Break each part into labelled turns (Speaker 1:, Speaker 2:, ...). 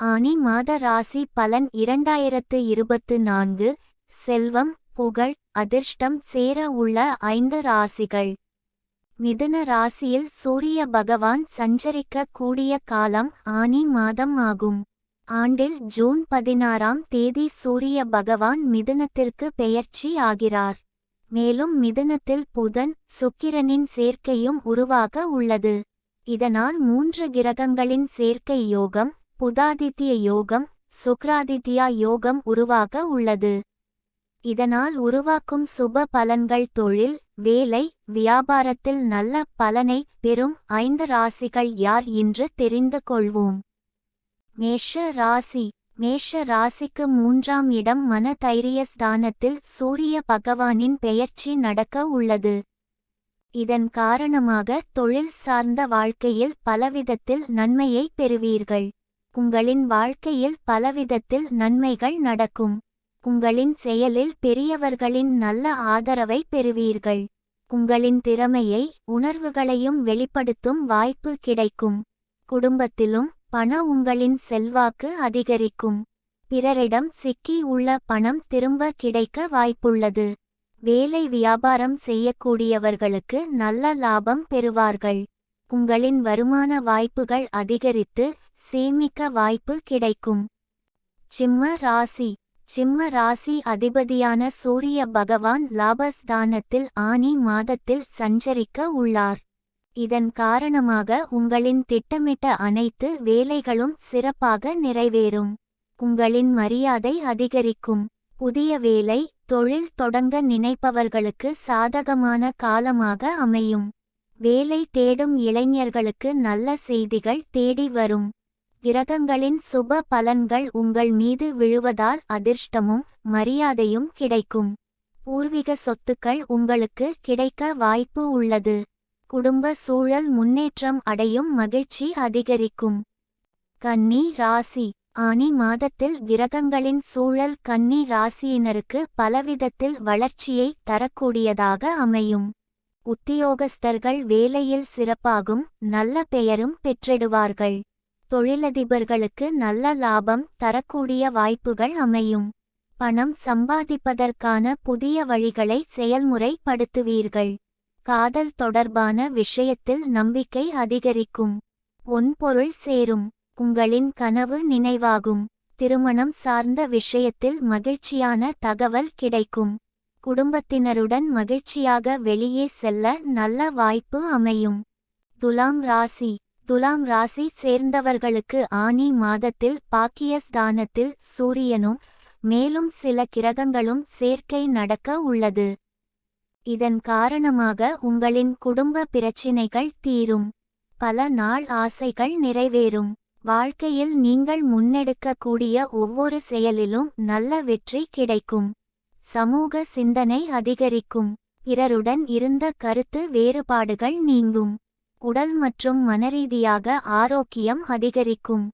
Speaker 1: ஆனி மாத ராசி பலன் இரண்டாயிரத்து இருபத்து நான்கு செல்வம் புகழ் அதிர்ஷ்டம் சேர உள்ள ஐந்து ராசிகள். மிதுன ராசியில் சூரிய பகவான் சஞ்சரிக்க கூடிய காலம் ஆனி மாதம் ஆகும். ஆண்டில் ஜூன் பதினாறாம் தேதி சூரிய பகவான் மிதுனத்திற்கு பெயர்ச்சி ஆகிறார். மேலும் மிதுனத்தில் புதன் சுக்கிரனின் சேர்க்கையும் உருவாக உள்ளது. இதனால் மூன்று கிரகங்களின் சேர்க்கை யோகம் புதாதித்ய யோகம் சுக்ராதித்யா யோகம் உருவாக உள்ளது. இதனால் உருவாக்கும் சுப பலன்கள் தொழில் வேலை வியாபாரத்தில் நல்ல பலனை பெறும் ஐந்து ராசிகள் யார் என்று தெரிந்து கொள்வோம். மேஷ ராசி. மேஷ ராசிக்கு மூன்றாம் இடம் மன தைரிய ஸ்தானத்தில் சூரிய பகவானின் பெயர்ச்சி நடக்க உள்ளது. இதன் காரணமாக தொழில் சார்ந்த வாழ்க்கையில் பலவிதத்தில் நன்மையை பெறுவீர்கள். உங்களின் வாழ்க்கையில் பலவிதத்தில் நன்மைகள் நடக்கும். உங்களின் செயலில் பெரியவர்களின் நல்ல ஆதரவை பெறுவீர்கள். உங்களின் திறமையை உணர்வுகளையும் வெளிப்படுத்தும் வாய்ப்பு கிடைக்கும். குடும்பத்திலும் பண உங்களின் செல்வாக்கு அதிகரிக்கும். பிறரிடம் சிக்கி உள்ள பணம் திரும்ப கிடைக்க வாய்ப்புள்ளது. வேலை வியாபாரம் செய்யக்கூடியவர்களுக்கு நல்ல லாபம் பெறுவார்கள். உங்களின் வருமான வாய்ப்புகள் அதிகரித்து சேமிக்க வாய்ப்பு கிடைக்கும். சிம்ம ராசி. சிம்ம ராசி அதிபதியான சூரிய பகவான் லாபஸ்தானத்தில் ஆனி மாதத்தில் சஞ்சரிக்க உள்ளார். இதன் காரணமாக உங்களின் திட்டமிட்ட அனைத்து வேலைகளும் சிறப்பாக நிறைவேறும். உங்களின் மரியாதை அதிகரிக்கும். புதிய வேலை தொழில் தொடங்க நினைப்பவர்களுக்கு சாதகமான காலமாக அமையும். வேலை தேடும் இளைஞர்களுக்கு நல்ல செய்திகள் தேடி வரும். கிரகங்களின் சுப பலன்கள் உங்கள் மீது விழுவதால் அதிர்ஷ்டமும் மரியாதையும் கிடைக்கும். பூர்வீக சொத்துக்கள் உங்களுக்கு கிடைக்க வாய்ப்பு உள்ளது. குடும்ப சூழல் முன்னேற்றம் அடையும் மகிழ்ச்சி அதிகரிக்கும். கன்னி ராசி. ஆனி மாதத்தில் கிரகங்களின் சூழல் கன்னி ராசியினருக்கு பலவிதத்தில் வளர்ச்சியை தரக்கூடியதாக அமையும். உத்தியோகஸ்தர்கள் வேலையில் சிறப்பாகும் நல்ல பெயரும் பெற்றிடுவார்கள். தொழிலதிபர்களுக்கு நல்ல லாபம் தரக்கூடிய வாய்ப்புகள் அமையும். பணம் சம்பாதிப்பதற்கான புதிய வழிகளை செயல்முறைப்படுத்துவீர்கள். காதல் தொடர்பான விஷயத்தில் நம்பிக்கை அதிகரிக்கும். பொன்பொருள் சேரும். உங்களின் கனவு நினைவாகும். திருமணம் சார்ந்த விஷயத்தில் மகிழ்ச்சியான தகவல் கிடைக்கும். குடும்பத்தினருடன் மகிழ்ச்சியாக வெளியே செல்ல நல்ல வாய்ப்பு அமையும். துலாம் ராசி. துலாம் ராசி சேர்ந்தவர்களுக்கு ஆனி மாதத்தில் பாக்கியஸ்தானத்தில் சூரியனும் மேலும் சில கிரகங்களும் சேர்க்கை நடக்க உள்ளது. இதன் காரணமாக உங்களின் குடும்ப பிரச்சினைகள் தீரும். பல நாள் ஆசைகள் நிறைவேறும். வாழ்க்கையில் நீங்கள் முன்னெடுக்கக்கூடிய ஒவ்வொரு செயலிலும் நல்ல வெற்றி கிடைக்கும். சமூக சிந்தனை அதிகரிக்கும். பிறருடன் இருந்த கருத்து வேறுபாடுகள் நீங்கும். உடல் மற்றும் மனரீதியாக ஆரோக்கியம் அதிகரிக்கும்.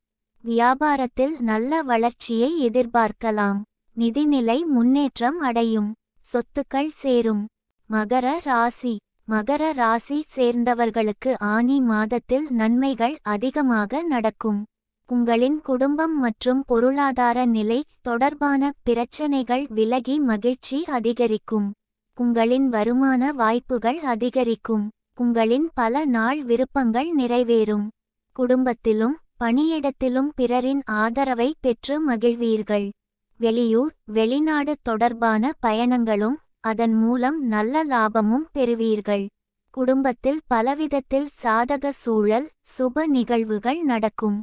Speaker 1: வியாபாரத்தில் நல்ல வளர்ச்சியை எதிர்பார்க்கலாம். நிதிநிலை முன்னேற்றம் அடையும். சொத்துக்கள் சேரும். மகர ராசி. மகர ராசி சேர்ந்தவர்களுக்கு ஆனி மாதத்தில் நன்மைகள் அதிகமாக நடக்கும். உங்களின் குடும்பம் மற்றும் பொருளாதார நிலை தொடர்பான பிரச்சனைகள் விலகி மகிழ்ச்சி அதிகரிக்கும். உங்களின் வருமான வாய்ப்புகள் அதிகரிக்கும். உங்களின் பல நாள் விருப்பங்கள் நிறைவேறும். குடும்பத்திலும் பணியிடத்திலும் பிறரின் ஆதரவை பெற்று மகிழ்வீர்கள். வெளியூர் வெளிநாடு தொடர்பான பயணங்களும் அதன் மூலம் நல்ல லாபமும் பெறுவீர்கள். குடும்பத்தில் பலவிதத்தில் சாதக சூழல் சுப நிகழ்வுகள் நடக்கும்.